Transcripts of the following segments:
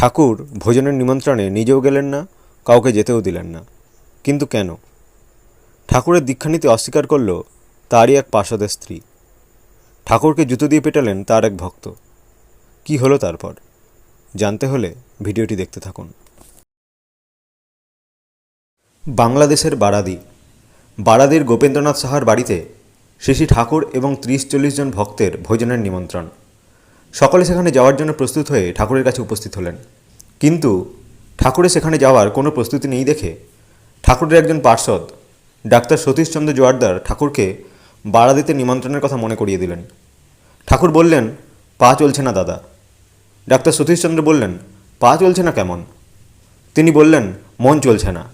ঠাকুর ভোজনের নিমন্ত্রণে নিজেও গেলেন না, কাউকে যেতেও দিলেন না। কিন্তু কেন? ঠাকুরের দীক্ষা নিতে অস্বীকার করল তারই এক পার্ষদের স্ত্রী। ঠাকুরকে জুতো দিয়ে পেটালেন তার এক ভক্ত। কি হলো তারপর? জানতে হলে ভিডিওটি দেখতে থাকুন। বাংলাদেশের বারাদি। বারাদির গোপেন্দ্রনাথ সাহার বাড়িতে শ্রী ঠাকুর এবং ত্রিশ চল্লিশ জন ভক্তের ভোজনের নিমন্ত্রণ। সকলে সেখানে যাওয়ার জন্য প্রস্তুত হয়ে ঠাকুরের কাছে উপস্থিত হলেন। কিন্তু ঠাকুরের সেখানে যাওয়ার কোনো প্রস্তুতি নেই দেখে ঠাকুরের একজন পার্ষদ, ডাক্তার সতীশচন্দ্র জোয়ারদার, ঠাকুরকে বারাদিতে নিমন্ত্রণের কথা মনে করিয়ে দিলেন। ঠাকুর বললেন, পা চলছে না দাদা। ডাক্তার সতীশচন্দ্র বললেন, পা চলছে না কেমন? তিনি বললেন, মন চলছে না।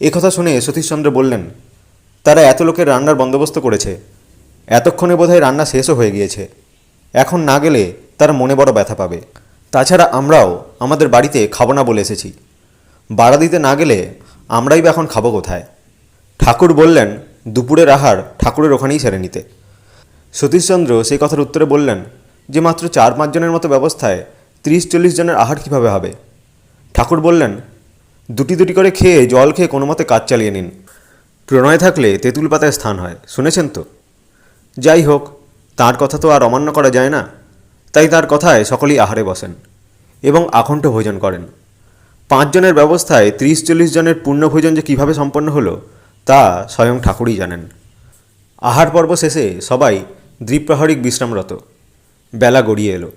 এ কথা শুনে সতীশচন্দ্র বললেন, তারা এত লোকের রান্নার বন্দোবস্ত করেছে। এতক্ষণে বোধহয় রান্না শেষও হয়ে গিয়েছে। এখন না গেলে তার মনে বড় ব্যথা পাবে। তাছাড়া আমরাও আমাদের বাড়িতে খাব না বলে এসেছি। বাড়া দিতে না গেলে আমরাই বা এখন খাব কোথায়? ঠাকুর বললেন, দুপুরের আহার ঠাকুরের ওখানেই সেরে নিতে। সতীশচন্দ্র সেই কথার উত্তরে বললেন, যে মাত্র চার পাঁচজনের মতো ব্যবস্থায় ত্রিশ চল্লিশ জনের আহার কীভাবে হবে? ঠাকুর বললেন, দুটি দুটি করে খেয়ে জল খেয়ে কোনো মতে কাজ চালিয়ে নিন। প্রণয় থাকলে তেঁতুল পাতায় স্থান হয়, শুনেছেন তো? যাই হোক তার কথা তো আর অমান্য করা যায় না। তাই তার কথায় সকলেই আহারে বসেন এবং আখণ্ড ভোজন করেন। পাঁচজনের ব্যবস্থায় ত্রিশ চল্লিশ জনের পূর্ণভোজন যে কীভাবে সম্পন্ন হলো, তা স্বয়ং ঠাকুরই জানেন। আহার পর্ব শেষে সবাই দ্বীপ্রহরিক বিশ্রামরত। বেলা গড়িয়ে এলো।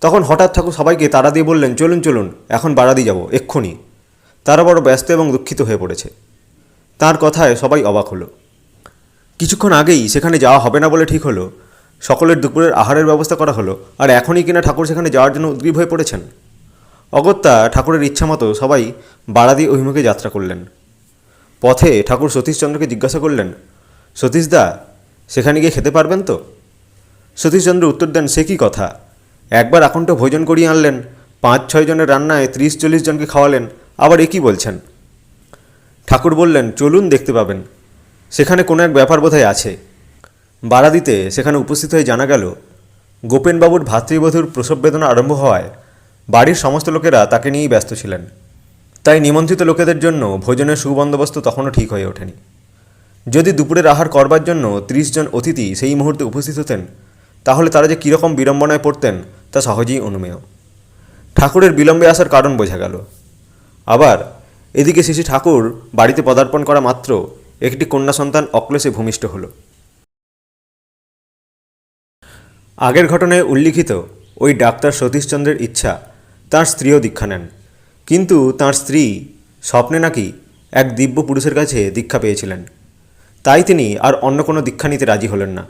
তখন হঠাৎ ঠাকুর সবাইকে তাড়া দিয়ে বললেন, চলুন চলুন, এখন বাড়াদি যাব, এক্ষুনি। তারা বড় ব্যস্ত এবং দুঃখিত হয়ে পড়েছে। তার কথায় সবাই অবাক হলো। কিছুক্ষণ আগেই সেখানে যাওয়া হবে না বলে ঠিক হলো সকলের দুপুরের আহারের ব্যবস্থা করা হলো, আর এখনই কিনা ঠাকুর সেখানে যাওয়ার জন্য উদ্গ্রীব হয়ে পড়েছেন? অগত্যা ঠাকুরের ইচ্ছা মতো সবাই বাড়াদি অভিমুখে যাত্রা করলেন। পথে ঠাকুর সতীশচন্দ্রকে জিজ্ঞাসা করলেন, সতীশদা, সেখানে গিয়ে খেতে পারবেন তো? সতীশচন্দ্র উত্তর দেন, সে কি কথা? একবার আকণ্ঠ ভোজন করিয়ে আনলেন পাঁচ ছয় জনের রান্নায় ত্রিশ চল্লিশ জনকে খাওয়ালেন, আবার একই বলছেন? ঠাকুর বললেন, চলুন দেখতে পাবেন। সেখানে কোনো এক ব্যাপার বোধহয় আছে। বারাদিতে সেখানে উপস্থিত হয়ে জানা গেল, গোপেনবাবুর ভাতৃবধূর প্রসব বেদনা আরম্ভ হওয়ায় বাড়ির সমস্ত লোকেরা তাকে নিয়েই ব্যস্ত ছিলেন। তাই নিমন্ত্রিত লোকেদের জন্য ভোজনের সুবন্দোবস্ত তখনও ঠিক হয়ে ওঠেনি। যদি দুপুরের আহার করবার জন্য ত্রিশ জন অতিথি সেই মুহূর্তে উপস্থিত হতেন, তাহলে তারা যে কীরকম বিড়ম্বনায় পড়তেন তা সহজেই অনুমেয়। ঠাকুরের বিলম্বে আসার কারণ বোঝা গেল। আবার এদিকে শিশু ঠাকুর বাড়িতে পদার্পণ করা মাত্র একটি কন্যা সন্তান অক্লেশে ভূমিষ্ঠ হল। আগের ঘটনায় উল্লিখিত ওই ডাক্তার সতীশচন্দ্রের ইচ্ছা তার স্ত্রীও দীক্ষা নেন। কিন্তু তার স্ত্রী স্বপ্নে নাকি এক দিব্য পুরুষের কাছে দীক্ষা পেয়েছিলেন। তাই তিনি আর অন্য কোনো দীক্ষা নিতে রাজি হলেন না।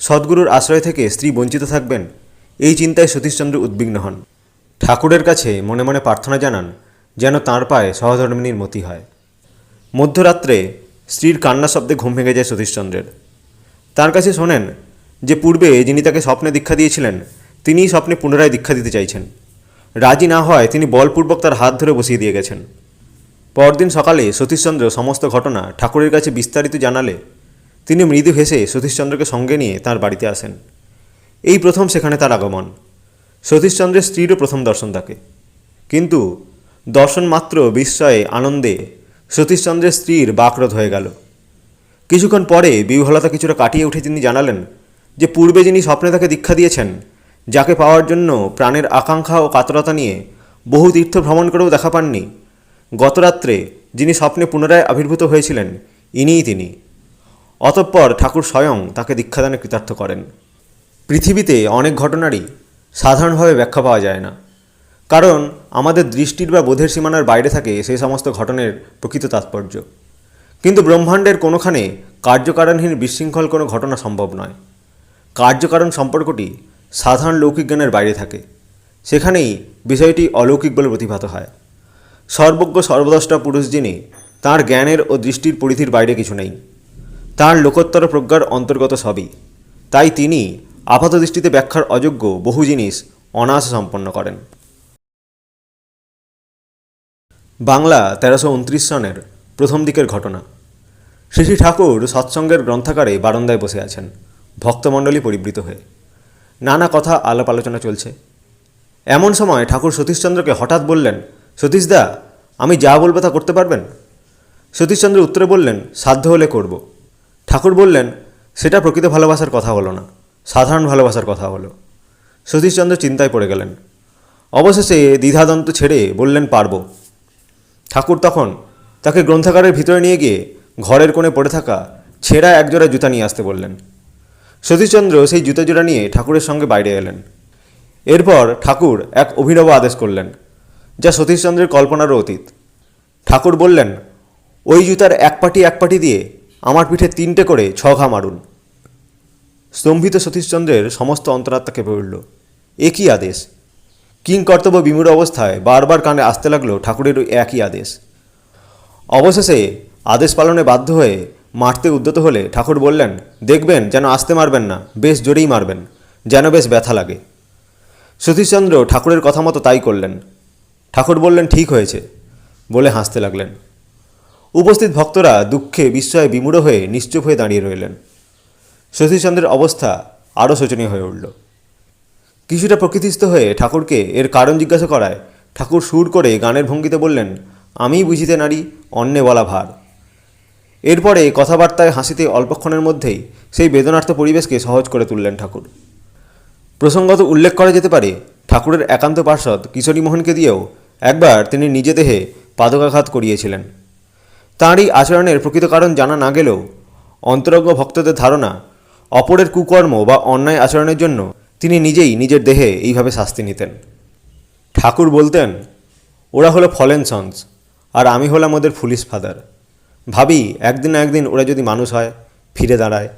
সদ্গুরুর আশ্রয় থেকে স্ত্রী বঞ্চিত থাকবেন এই চিন্তায় সতীশচন্দ্র উদ্বিগ্ন হন। ঠাকুরের কাছে মনে মনে প্রার্থনা জানান যেন তাঁর পায়ে সহধর্মিনীর মতি হয়। মধ্যরাত্রে স্ত্রীর কান্না শব্দে ঘুম ভেঙে যায় সতীশচন্দ্রের। তার কাছে শোনেন যে পূর্বে যিনি তাকে স্বপ্নে দীক্ষা দিয়েছিলেন, তিনিই স্বপ্নে পুনরায় দীক্ষা দিতে চাইছেন। রাজি না হওয়ায় তিনি বলপূর্বক তার হাত ধরে বসিয়ে দিয়ে গেছেন। পরদিন সকালে সতীশচন্দ্র সমস্ত ঘটনা ঠাকুরের কাছে বিস্তারিত জানালে তিনি মৃদু হেসে সতীশচন্দ্রকে সঙ্গে নিয়ে তার বাড়িতে আসেন। এই প্রথম সেখানে তার আগমন। সতীশচন্দ্রের স্ত্রীরও প্রথম দর্শন তাকে। কিন্তু দর্শন মাত্র বিস্ময়ে আনন্দে সতীশচন্দ্রের স্ত্রীর বাকরোধ হয়ে গেল। কিছুক্ষণ পরে বিহ্বলতা কিছুটা কাটিয়ে উঠে তিনি জানালেন যে পূর্বে যিনি স্বপ্নে তাকে দীক্ষা দিয়েছেন, যাকে পাওয়ার জন্য প্রাণের আকাঙ্ক্ষা ও কাতরতা নিয়ে বহু তীর্থ ভ্রমণ করেও দেখা পাননি, গতরাত্রে যিনি স্বপ্নে পুনরায় আবির্ভূত হয়েছিলেন, ইনিই তিনি। অতঃপর ঠাকুর স্বয়ং তাকে দীক্ষাদানে কৃতার্থ করেন। পৃথিবীতে অনেক ঘটনারই সাধারণভাবে ব্যাখ্যা পাওয়া যায় না। কারণ আমাদের দৃষ্টির বা বোধের সীমানার বাইরে থাকে সেই সমস্ত ঘটনের প্রকৃত তাৎপর্য। কিন্তু ব্রহ্মাণ্ডের কোনোখানে কার্যকারণহীন বিশৃঙ্খল কোনো ঘটনা সম্ভব নয়। কার্যকারণ সম্পর্কটি সাধারণ লৌকিক জ্ঞানের বাইরে থাকে। সেখানেই বিষয়টি অলৌকিক বলে প্রতিভাত হয়। সর্বজ্ঞ সর্বদষ্টা পুরুষ যিনি, তাঁর জ্ঞানের ও দৃষ্টির পরিধির বাইরে কিছু নেই। তাঁর লোকোত্তর প্রজ্ঞার অন্তর্গত সবই। তাই তিনি আপাত দৃষ্টিতে ব্যাখ্যার অযোগ্য বহু জিনিস অনায়াসে সম্পন্ন করেন। বাংলা তেরোশো উনত্রিশ সনের প্রথম দিকের ঘটনা। শ্রী ঠাকুর সৎসঙ্গের গ্রন্থাগারে বারান্দায় বসে আছেন। ভক্তমণ্ডলী পরিবৃত হয়ে। নানা কথা আলাপ আলোচনা চলছে। এমন সময় ঠাকুর সতীশচন্দ্রকে হঠাৎ বললেন সতীশদা আমি যা বলব তা করতে পারবেন? সতীশচন্দ্র উত্তরে বললেন, সাধ্য হলে করব। ঠাকুর বললেন, সেটা প্রকৃত ভালোবাসার কথা হলো না, সাধারণ ভালোবাসার কথা হলো। সতীশচন্দ্র চিন্তায় পড়ে গেলেন। অবশেষে দ্বিধাদন্ত ছেড়ে বললেন, পারব। ঠাকুর তখন তাকে গ্রন্থাগারের ভিতরে নিয়ে গিয়ে ঘরের কোণে পড়ে থাকা ছেঁড়া একজোড়া জুতা নিয়ে আসতে বললেন। সতীশচন্দ্র সেই জুতা জোড়া নিয়ে ঠাকুরের সঙ্গে বাইরে এলেন। এরপর ঠাকুর এক অভিনব আদেশ করলেন, যা সতীশচন্দ্রের কল্পনারও অতীত। ঠাকুর বললেন, ওই জুতার এক পাটি এক পাটি দিয়ে আমার পিঠে তিনটে করে ছ ঘা মারুন। স্তম্ভিত সতীশচন্দ্রের সমস্ত অন্তরাত্মা কেঁপে উঠল। এ কী আদেশ? কিং কর্তব্য বিমূঢ় অবস্থায় বারবার কানে আসতে লাগল ঠাকুরের ওই একই আদেশ। অবশেষে আদেশ পালনে বাধ্য হয়ে মারতে উদ্যত হলে ঠাকুর বললেন, দেখবেন যেন আসতে মারবেন না, বেশ জোরেই মারবেন, যেন বেশ ব্যথা লাগে। সতীশচন্দ্র ঠাকুরের কথা মতো তাই করলেন। ঠাকুর বললেন, ঠিক হয়েছে। বলে হাসতে লাগলেন। উপস্থিত ভক্তরা দুঃখে বিস্ময়ে বিমূঢ় হয়ে নিশ্চুপ হয়ে দাঁড়িয়ে রইলেন। সতীশচন্দ্রের অবস্থা আরও শোচনীয় হয়ে উঠল। কিছুটা প্রকৃতিস্থ হয়ে ঠাকুরকে এর কারণ জিজ্ঞাসা করায় ঠাকুর সুর করে গানের ভঙ্গিতে বললেন, আমিই বুঝিতে নারী অন্যে বলা ভার। এরপরে কথাবার্তায় হাসিতে অল্পক্ষণের মধ্যেই সেই বেদনার্থ পরিবেশকে সহজ করে তুললেন ঠাকুর। প্রসঙ্গত উল্লেখ করা যেতে পারে, ঠাকুরের একান্ত পার্ষদ কিশোরী মোহনকে দিয়েও একবার তিনি নিজে দেহে পাদকাঘাত করিয়েছিলেন। তাঁরই আচরণের প্রকৃত কারণ জানা না গেলেও অন্তরজ্ঞ ভক্তদের ধারণা অপরের কুকর্ম বা অন্যায় আচরণের জন্য তিনি নিজেই নিজের দেহে এইভাবে শাস্তি নিতেন। ঠাকুর বলতেন, ওরা হলো ফলেন সন্স, আর আমি হলাম ওদের ফুলিশ ফাদার। ভাবি একদিন না একদিন ওরা যদি মানুষ হয় ফিরে দাঁড়ায়।